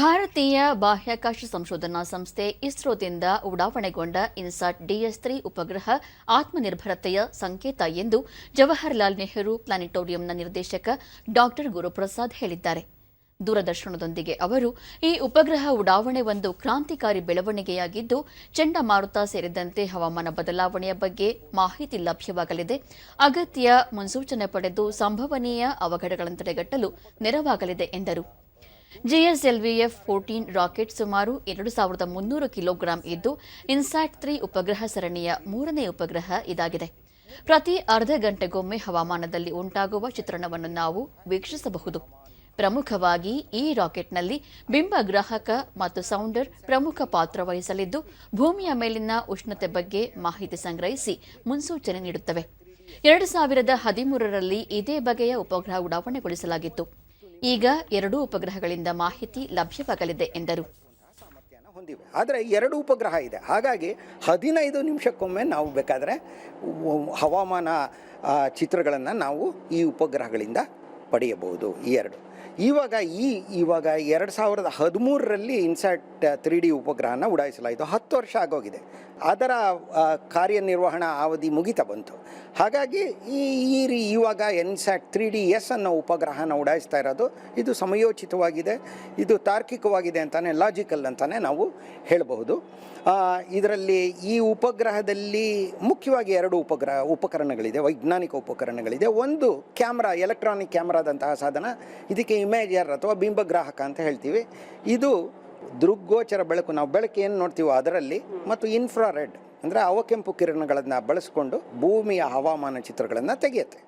ಭಾರತೀಯ ಬಾಹ್ಯಾಕಾಶ ಸಂಶೋಧನಾ ಸಂಸ್ಥೆ ಇಸ್ರೋದಿಂದ ಉಡಾವಣೆಗೊಂಡ ಇನ್ಸಾಟ್ ಡಿಎಸ್ ತ್ರೀ ಉಪಗ್ರಹ ಆತ್ಮನಿರ್ಭರತೆಯ ಸಂಕೇತ ಎಂದು ಜವಾಹರ್ಲಾಲ್ ನೆಹರು ಪ್ಲಾನಿಟೋರಿಯಂನ ನಿರ್ದೇಶಕ ಡಾಕ್ಟರ್ ಗುರುಪ್ರಸಾದ್ ಹೇಳಿದ್ದಾರೆ. ದೂರದರ್ಶನದೊಂದಿಗೆ ಅವರು, ಈ ಉಪಗ್ರಹ ಉಡಾವಣೆ ಒಂದು ಕ್ರಾಂತಿಕಾರಿ ಬೆಳವಣಿಗೆಯಾಗಿದ್ದು, ಚಂಡಮಾರುತ ಸೇರಿದಂತೆ ಹವಾಮಾನ ಬದಲಾವಣೆಯ ಬಗ್ಗೆ ಮಾಹಿತಿ ಲಭ್ಯವಾಗಲಿದೆ. ಅಗತ್ಯ ಮುನ್ಸೂಚನೆ ಪಡೆದು ಸಂಭವನೀಯ ಅವಘಡಗಳನ್ನು ತಡೆಗಟ್ಟಲು ನೆರವಾಗಲಿದೆ ಎಂದರು. ಜಿಎಸ್ಎಲ್ವಿಎಫ್ ಫೋರ್ಟೀನ್ ರಾಕೆಟ್ ಸುಮಾರು ಎರಡು ಸಾವಿರದ ಮುನ್ನೂರು ಕಿಲೋಗ್ರಾಂ ಇದ್ದು, ಇನ್ಸ್ಯಾಟ್ ತ್ರೀ ಉಪಗ್ರಹ ಸರಣಿಯ ಮೂರನೇ ಉಪಗ್ರಹ ಇದಾಗಿದೆ. ಪ್ರತಿ ಅರ್ಧ ಗಂಟೆಗೊಮ್ಮೆ ಹವಾಮಾನದಲ್ಲಿ ಉಂಟಾಗುವ ಚಿತ್ರಣವನ್ನು ನಾವು ವೀಕ್ಷಿಸಬಹುದು. ಪ್ರಮುಖವಾಗಿ ಈ ರಾಕೆಟ್ನಲ್ಲಿ ಬಿಂಬಗ್ರಾಹಕ ಮತ್ತು ಸೌಂಡರ್ ಪ್ರಮುಖ ಪಾತ್ರ ವಹಿಸಲಿದ್ದು, ಭೂಮಿಯ ಮೇಲಿನ ಉಷ್ಣತೆ ಬಗ್ಗೆ ಮಾಹಿತಿ ಸಂಗ್ರಹಿಸಿ ಮುನ್ಸೂಚನೆ ನೀಡುತ್ತವೆ. ಎರಡು ಸಾವಿರದ ಹದಿಮೂರರಲ್ಲಿ ಇದೇ ಬಗೆಯ ಉಪಗ್ರಹ ಉಡಾವಣೆಗೊಳಿಸಲಾಗಿತ್ತು. ಈಗ ಎರಡೂ ಉಪಗ್ರಹಗಳಿಂದ ಮಾಹಿತಿ ಲಭ್ಯವಾಗಲಿದೆ ಎಂದರು. ಹೊಂದಿವೆ. ಆದರೆ ಎರಡು ಉಪಗ್ರಹ ಇದೆ. ಹಾಗಾಗಿ ಹದಿನೈದು ನಿಮಿಷಕ್ಕೊಮ್ಮೆ ನಾವು ಬೇಕಾದರೆ ಹವಾಮಾನ ಚಿತ್ರಗಳನ್ನು ನಾವು ಈ ಉಪಗ್ರಹಗಳಿಂದ ಪಡೆಯಬಹುದು. ಈ ಎರಡು. ಇವಾಗ ಈ, ಇವಾಗ ಎರಡು ಸಾವಿರದ ಹದಿಮೂರರಲ್ಲಿ ಇನ್ಸ್ಯಾಟ್ ತ್ರೀ ಡಿ ಉಪಗ್ರಹನ ಉಡಾಯಿಸಲಾಯಿತು. ಹತ್ತು ವರ್ಷ ಆಗೋಗಿದೆ. ಅದರ ಕಾರ್ಯನಿರ್ವಹಣಾ ಅವಧಿ ಮುಗಿತ ಬಂತು. ಹಾಗಾಗಿ ಈ ಈ ರೀ, ಇವಾಗ ಎನ್ಸ್ಯಾಟ್ ತ್ರೀ ಡಿ ಎಸ್ ಅನ್ನೋ ಉಪಗ್ರಹನ ಉಡಾಯಿಸ್ತಾ ಇರೋದು ಇದು ಸಮಯೋಚಿತವಾಗಿದೆ. ಇದು ತಾರ್ಕಿಕವಾಗಿದೆ ಅಂತಾನೆ ಲಾಜಿಕಲ್ ಅಂತಾನೆ ನಾವು ಹೇಳಬಹುದು. ಇದರಲ್ಲಿ ಈ ಉಪಗ್ರಹದಲ್ಲಿ ಮುಖ್ಯವಾಗಿ ಎರಡು ಉಪಗ್ರಹ, ಉಪಕರಣಗಳಿದೆ, ವೈಜ್ಞಾನಿಕ ಉಪಕರಣಗಳಿದೆ. ಒಂದು ಕ್ಯಾಮ್ರಾ, ಎಲೆಕ್ಟ್ರಾನಿಕ್ ಕ್ಯಾಮ್ರಾದಂತಹ ಸಾಧನ. ಇದಕ್ಕೆ ಇಮೇಜರ್ ಅಥವಾ ಬಿಂಬಗ್ರಾಹಕ ಅಂತ ಹೇಳ್ತೀವಿ. ಇದು ದೃಗ್ಗೋಚರ ಬೆಳಕು. ನಾವು ಬೆಳಕು ಏನು ನೋಡ್ತೀವೋ ಅದರಲ್ಲಿ ಮತ್ತು ಇನ್ಫ್ರಾರೆಡ್ ಅಂದರೆ ಅವಕೆಂಪು ಕಿರಣಗಳನ್ನು ಬಳಸಿಕೊಂಡು ಭೂಮಿಯ ಹವಾಮಾನ ಚಿತ್ರಗಳನ್ನು ತೆಗೆಯುತ್ತೆ.